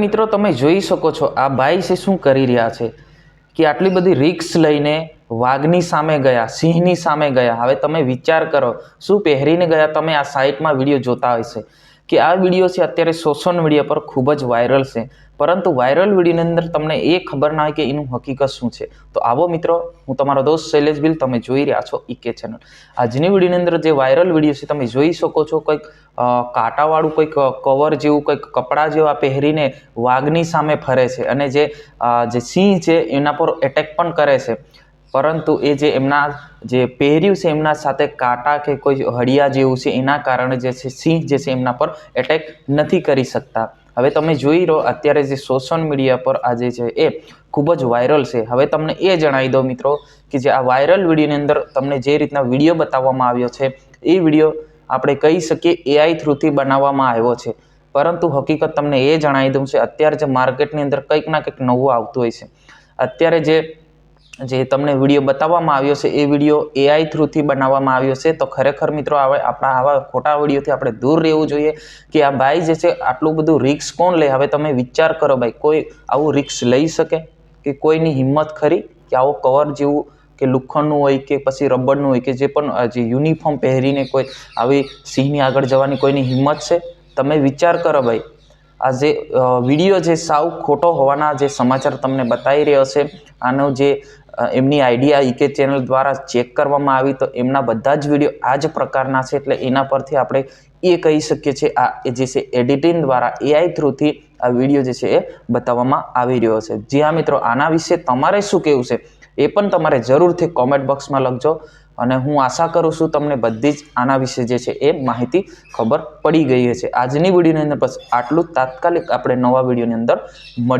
મિત્રો, તમે જોઈ શકો છો, આ ભાઈ છે શું કરી રહ્યા છે? કે આટલી બધી રિક્સ લઈને વાઘની સામે ગયા, સિંહની સામે ગયા. હવે તમે વિચાર કરો, શું પહેરીને ગયા તમે? આ સાઇટમાં વીડિયો જોતા હશે. કે આ વીડિયો છે અત્યારે સોશિયલ મીડિયા પર ખૂબ જ વાયરલ છે. પરંતુ વાયરલ વિડીયોની અંદર તમને એ ખબર ના હોય કે એનું હકીકત શું છે. તો આવો મિત્રો, હું તમારો દોસ્ત શૈલેષ બિલ તમે જોઈ રહ્યા છો ઈકે ચેનલ આજની વિડીયોની અંદર જે વાયરલ વીડિયો છે, તમે જોઈ શકો છો કંઈક કાંટાવાળું કંઈક કવર જેવું કંઈક, કપડાં જેવા પહેરીને વાઘની સામે ફરે છે. અને જે જે સિંહ છે, એના પર એટેક પણ કરે છે. પરંતુ એ જે એમના જે પહેર્યું છે એમના સાથે કાંટા કે કોઈ હળિયા જેવું છે, એના કારણે જે છે, સિંહ જે છે એમના પર એટેક નથી કરી શકતા. હવે તમે જોઈ રહો, અત્યારે જે સોશિયલ મીડિયા પર આ જે છે એ ખૂબ જ વાયરલ છે. હવે તમને એ જણાવી દો મિત્રો કે જે આ વાયરલ વિડીયોની અંદર તમને જે રીતના વીડિયો બતાવવામાં આવ્યો છે, એ વીડિયો આપણે કહી શકીએ એઆઈ થ્રુથી બનાવવામાં આવ્યો છે. પરંતુ હકીકત તમને એ જણાવી દઉં છે, અત્યારે જે માર્કેટની અંદર કંઈક ના કંઈક નવું આવતું હોય છે. અત્યારે જે જે તમને વીડિયો બતાવવામાં આવ્યો છે, એ વીડિયો એઆઈ થ્રુથી બનાવવામાં આવ્યો છે. તો ખરેખર મિત્રો, હવે આપણા આવા ખોટા વિડીયોથી આપણે દૂર રહેવું જોઈએ કે આ ભાઈ જે છે, આટલું બધું રિક્સ કોણ લે? હવે તમે વિચાર કરો ભાઈ, કોઈ આવું રિક્સ લઈ શકે? કે કોઈની હિંમત ખરી? કે આવો કવર જેવું કે લોખંડનું હોય કે પછી રબરનું હોય કે જે પણ જે યુનિફોર્મ પહેરીને કોઈ આવી સિંહની આગળ જવાની કોઈની હિંમત છે? તમે વિચાર કરો ભાઈ, આ જે વીડિયો જે સાવ ખોટો હોવાના જે સમાચાર તમને બતાવી રહ્યો છે, આનો જે એમની આઈડિયા ઈકે ચેનલ દ્વારા ચેક કરવામાં આવી તો એમના બધા જ વીડિયો આ જ પ્રકારના છે એટલે એના પરથી આપણે એ કહી શકીએ છીએ આ જે છે એડિટિંગ દ્વારા એઆઈ થ્રુથી આ વીડિયો જે છે એ બતાવવામાં આવી રહ્યો છે. જી હા મિત્રો, આના વિશે તમારે શું કહેવું છે એ પણ તમારે જરૂરથી કોમેન્ટ બોક્સમાં લખજો અને હું આશા કરું છું તમને બધી જ આના વિશે જે છે એ માહિતી ખબર પડી ગઈ હશે. આજની વિડીયોની અંદર બસ આટલું તાત્કાલિક આપણે નવા વિડીયોની અંદર મળી